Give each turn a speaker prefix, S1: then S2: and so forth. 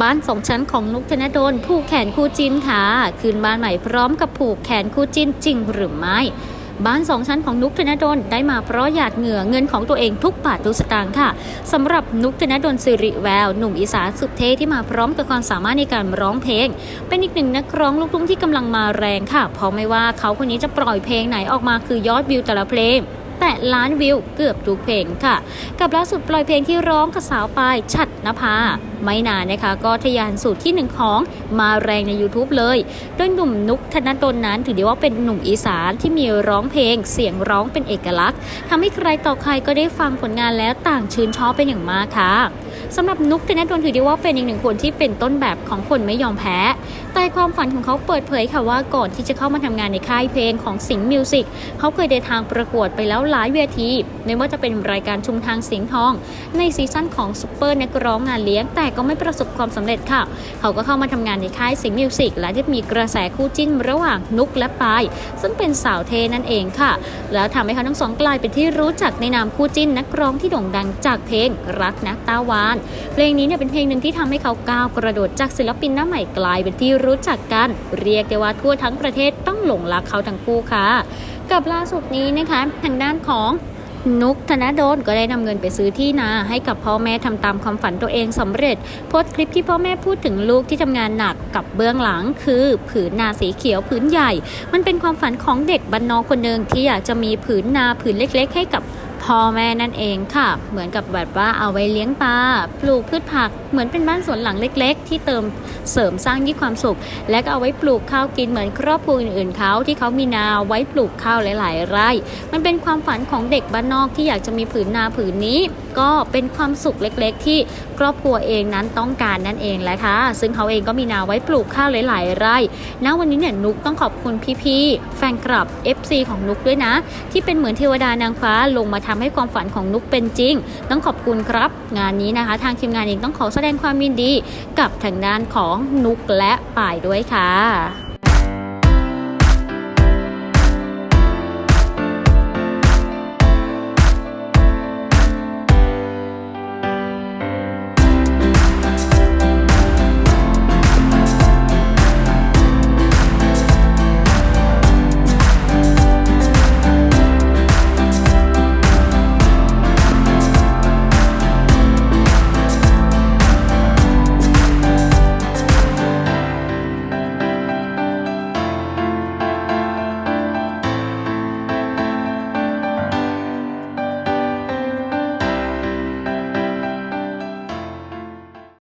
S1: บ้านสองชั้นของนุกธนดลผูกแขนคู่จินค่ะ คืนบ้านใหม่พร้อมกับผูกแขนคู่จินจริงหรือไม่บ้านสองชั้นของนุกธนดลได้มาเพราะหยาดเหงื่อเงินของตัวเองทุกบาททุกสตางค์ค่ะสำหรับนุกธนดลสิริแวว หนุ่มอีสานสุดเท่ที่มาพร้อมกับความสามารถในการร้องเพลง เป็นอีกหนึ่งนักร้องลูกทุ่งที่กำลังมาแรงค่ะ เพราะไม่ว่าเขาคนนี้จะปล่อยเพลงไหนออกมาคือยอดวิวแต่ละเพลง แต่ล้านวิวเกือบทุกเพลงค่ะ กับล่าสุดปล่อยเพลงที่ร้องกับสาวปายฉัดนภาไม่นานนะคะ ก็ทะยานสู่ที่หนึ่งของมาแรงใน YouTube เลย โดยหนุ่มนุกธนดลนั้นถือได้ว่าเป็นหนุ่มอีสานที่มีร้องเพลง เสียงร้องเป็นเอกลักษณ์ทำให้ใครต่อใครก็ได้ฟังผลงานแล้วต่างชื่นชอบเป็นอย่างมากค่ะ สำหรับนุกธนดลถือได้ว่าเป็นอีกหนึ่งคนที่เป็นต้นแบบของคนไม่ยอมแพ้ แต่ความฝันของเขาเปิดเผยค่ะว่าก่อนที่จะเข้ามาทำงานในค่ายเพลงของสิงห์มิวสิกเขาเคยเดินทางประกวดไปแล้วหลายเวที ไม่ว่าจะเป็นรายการชุมทางเสียงทอง ในซีซั่นของซุปเปอร์นักร้องงานเลี้ยง แต่ก็ไม่ประสบความสำเร็จค่ะ เขาก็เข้ามาทำงานในค่ายสิงห์มิวสิกและที่มีกระแสคู่จิ้นระหว่างนุกและปาย ซึ่งเป็นสาวเทนั่นเองค่ะ แล้วทำให้เขาทั้งสองกลายเป็นที่รู้จักในนามคู่จิ้นนักร้องที่โด่งดังจากเพลงรักนักตาวานเพลงนี้เนี่ยเป็นเพลงหนึ่งที่ทำให้เขาก้าวกระโดดจากศิลปินหน้าใหม่กลายเป็นที่รู้จักกัน เรียกได้ว่าทั่วทั้งประเทศต้องหลงรักเขาทั้งคู่ค่ะ กับล่าสุดนี้นะคะทางด้านของนุกธนดลก็ได้นำเงินไปซื้อที่นาให้กับพ่อแม่ทำตามความฝันตัวเองสำเร็จโพสต์คลิปที่พ่อแม่พูดถึงลูกที่ทำงานหนักกับเบื้องหลัง คือผืนนาสีเขียวผืนใหญ่ มันเป็นความฝันของเด็กบ้านนอกคนหนึ่งที่อยากจะมีผืนนาผืนเล็ก ๆ ให้กับ พ่อแม่นั่นเองค่ะ เหมือนกับแบบว่าเอาไว้เลี้ยงปลาปลูกพืชผัก เหมือนเป็นบ้านสวนหลังเล็ก ๆ ที่เติมเสริมสร้างยิ่งความสุข และก็เอาไว้ปลูกข้าวกินเหมือนครอบครัวอื่นๆเขาที่เขามีนาไว้ปลูกข้าวหลายๆไร่ มันเป็นความฝันของเด็กบ้านนอกที่อยากจะมีผืนนาผืนนี้ ก็เป็นความสุขเล็กๆ ที่ครอบครัวเองนั้นต้องการนั่นเองแหละค่ะ ซึ่งเขาเองก็มีนาไว้ปลูกข้าวหลายๆไร่ณวันนี้เนี่ยนุกต้องขอบคุณพี่ๆแฟนคลับ FC ของนุกด้วยนะ ที่เป็นเหมือนเทวดานางฟ้าลงมาทำให้ความฝันของนุกเป็นจริง ต้องขอบคุณครับ งานนี้นะคะ ทางทีมงานเองต้องขอแสดงความยินดี กับทางด้านของนุกและป่ายด้วยค่ะ